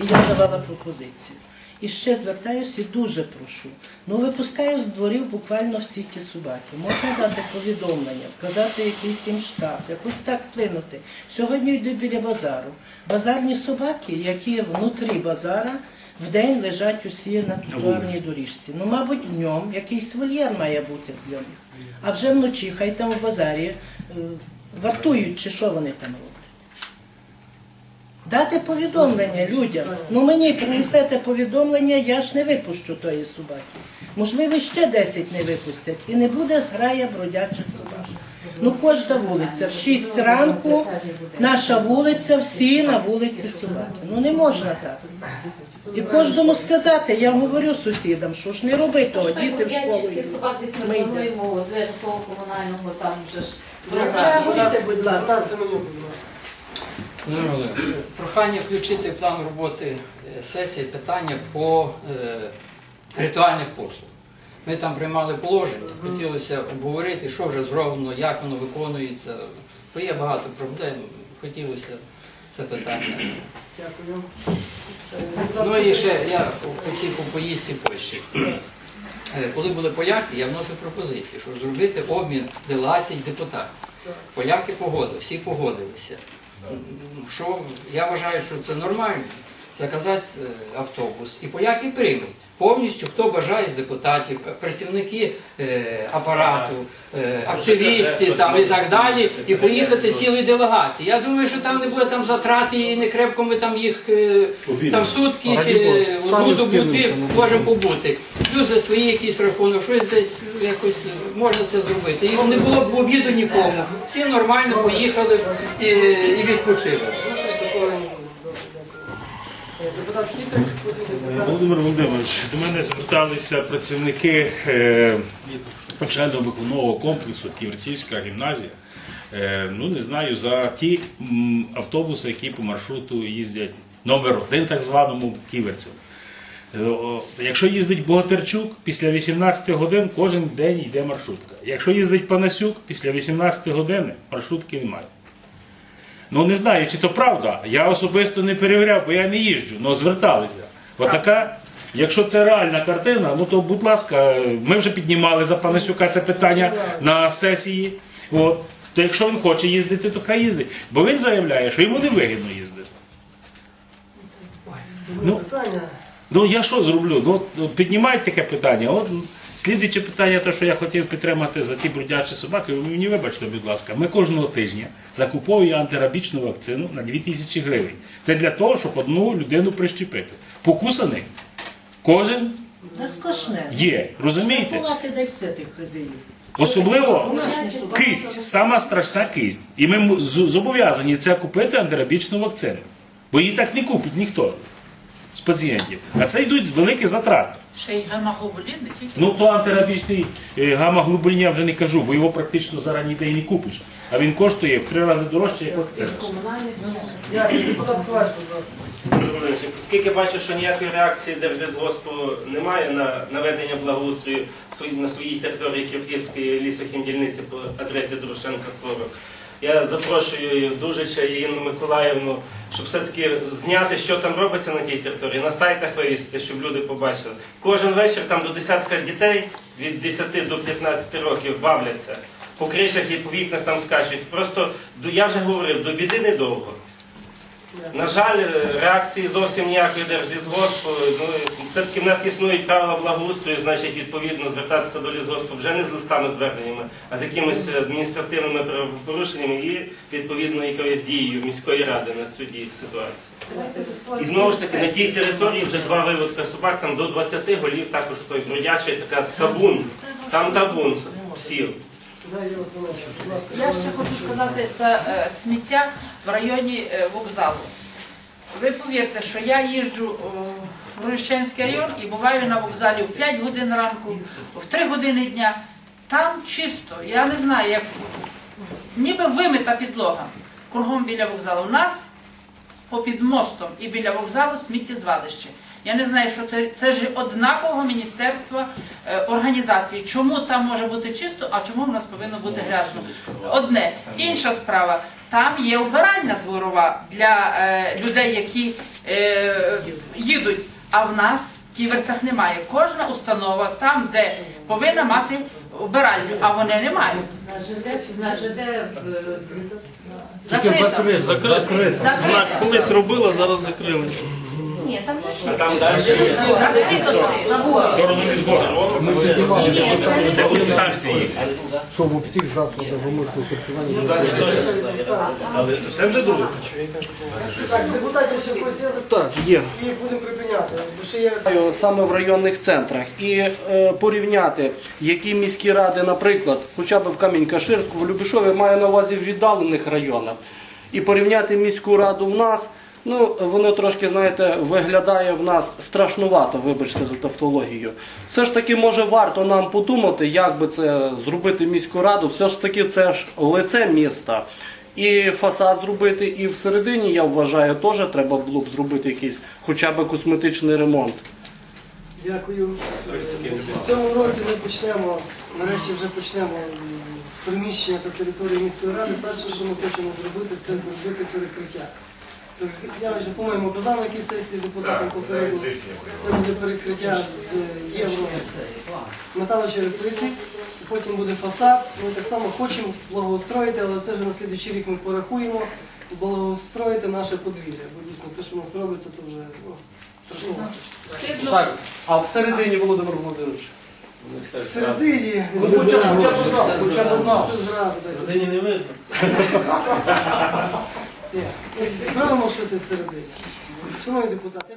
І я давала пропозицію. І ще звертаюся і дуже прошу. Ну, випускаю з дворів буквально всі ті собаки. Можна дати повідомлення, вказати якийсь їм штаб, якось так вплинути. Сьогодні йду біля базару. Базарні собаки, які внутрі базара, в день лежать усі на тротуарній доріжці. Ну, мабуть, днем якийсь вольєр має бути для них. А вже вночі хай там в базарі е, вартують, чи що вони там роблять. Дати повідомлення людям. Ну мені принесете повідомлення, я ж не випущу тої собаки. Можливо, ще 10 не випустять. І не буде зграя бродячих собак. Ну, кожна вулиця, в 6 ранку, наша вулиця, всі на вулиці собаки. Ну не можна так. І кожному сказати, я говорю сусідам, що ж не роби того, діти в школу йдуть. собак десь Ми йдемо. для того комунального там вже ж програми. Будь ласка. Прохання включити в план роботи е, сесії питання по е, ритуальних послуг. Ми там приймали положення, хотілося обговорити, що вже зроблено, як воно виконується. Бо є багато проблем, хотілося це питання. Дякую. Ну і ще я хотів по поїздці Польщі. Е, Коли були поляки, я вносив пропозицію, щоб зробити обмін делегацій депутатів. Поляки погодили, всі погодилися. Що я вважаю, що це нормально заказати е, автобус. І поляки приймуть повністю, хто бажає з депутатів, працівники е, апарату, е, активісти там, і так далі, і приїхати цілої делегації. Я думаю, що там не буде там затрати і не крепко ми там їх е, там сутки чи одну добу можемо побути. Плюс за свої якісь рахунок, щось десь якось можна це зробити. І не було б обіду нікому. Всі нормально поїхали і, і відпочили. Зустріч такого не зробимо. Добре, дякую. Е, Володимир Володимирович, до мене зверталися працівники е, навчально-виховного комплексу Ківерцівська гімназія. Е, ну, не знаю, за ті автобуси, які по маршруту їздять номер один, так званому Ківерців. Е, Якщо їздить Богатирчук, після 18 годин кожен день йде маршрутка. Якщо їздить Панасюк, після 18 години маршрутки немає. Ну не знаю, чи то правда. Я особисто не перевіряв, бо я не їжджу, але зверталися. Отака, якщо це реальна картина, ну то будь ласка, ми вже піднімали за Панасюка це питання на сесії. От. То якщо він хоче їздити, то хай їздить. Бо він заявляє, що йому не вигідно їздити. Ну, Ну я що зроблю? Ну піднімають таке питання. От слідуюче питання, те, що я хотів підтримати за ті бродячі собаки, ви мені вибачте, будь ласка, ми кожного тижня закуповуємо антирабічну вакцину на 2000 гривень. Це для того, щоб одну людину прищепити. Покусаний кожен є. Розумієте? Дай все тих хазяїв. Особливо кисть, сама страшна кисть. І ми зобов'язані це купити антирабічну вакцину. Бо її так не купить ніхто з пацієнтів. А це йдуть великі затрати. Ще й гемоглобулін не тільки. Ну, то антирабічний е, гамма-глобулін я вже не кажу, бо його практично зараз ніде і не купиш. А він коштує в три рази дорожче, як. Володимирович, Оскільки бачу, що ніякої реакції Держлісгоспу немає на наведення благоустрою на своїй території Кирпільської лісохімдільниці по адресі Дорошенка 40, я запрошую Дужича і Інну Миколаївну, щоб все-таки зняти, що там робиться на тій території, на сайтах вивісити, щоб люди побачили. Кожен вечір там до десятка дітей від 10 до 15 років бавляться. По кришах і по вікнах там скачуть. Просто я вже говорив, до біди недовго. На жаль, реакції зовсім ніякої держлісгоспу. Ну, все-таки в нас існують правила благоустрою, значить, відповідно, звертатися до лісгоспу вже не з листами зверненнями, а з якимись адміністративними правопорушеннями і відповідно якоюсь дією міської ради на цю дію ситуацію. І знову ж таки, на тій території вже два виводка собак, там до 20 голів також той бродячий, така табун. Там табун сіл. Я ще хочу сказати, це е, сміття в районі е, вокзалу. Ви повірте, що я їжджу в Рощенський район і буваю на вокзалі в 5 годин ранку, в 3 години дня. Там чисто, я не знаю, як ніби вимита підлога кругом біля вокзалу. У нас попід мостом і біля вокзалу сміттєзвалище. Я не знаю, що це, це ж однакового міністерства е, організації. Чому там може бути чисто, а чому в нас повинно бути грязно? Одне. Інша справа. там є вбиральна дворова для е, людей, які е, їдуть. А в нас в Ківерцях немає. Кожна установа там, де повинна мати вбиральню, а вони не мають. На ЖД, на ЖД е, Закрита. Закрито. Вона Закрита. колись робила, зараз закрили. Ні, там же ж Там далі Закрита. На вулиці. Сторону від станції. Щоб у всіх закладах громадського харчування Але це вже друге. Так, депутатів ще когось є Так, є. і будемо припиняти. Бо ще є саме в районних центрах і е, порівняти, які міські ради, наприклад, хоча б в Камінь-Каширську, в Любішові, маю на увазі в віддалених районах, і порівняти міську раду в нас. Ну, воно трошки, знаєте, виглядає в нас страшнувато, вибачте за тавтологію. Все ж таки, може, варто нам подумати, як би це зробити міську раду. Все ж таки, це ж лице міста. І фасад зробити, і всередині, я вважаю, теж треба було б зробити якийсь хоча б косметичний ремонт. Дякую. В цьому році ми почнемо, нарешті вже почнемо з приміщення та території міської ради. Перше, що ми хочемо зробити, це зробити перекриття. Я вже, по-моєму, казав на якій сесії депутатам попередньо. Це буде перекриття з євро металочерепиці, потім буде фасад. Ми так само хочемо благоустроїти, але це вже на слідуючий рік ми порахуємо, благоустроїти наше подвір'я. Бо дійсно те, що у нас робиться, то вже ну, страшно. Так, а всередині, Володимир Володимирович? Всередині. Ну, хоча б- б. Все зразу, так. Людині не видно. Зробимо щось всередині. Шановні депутати.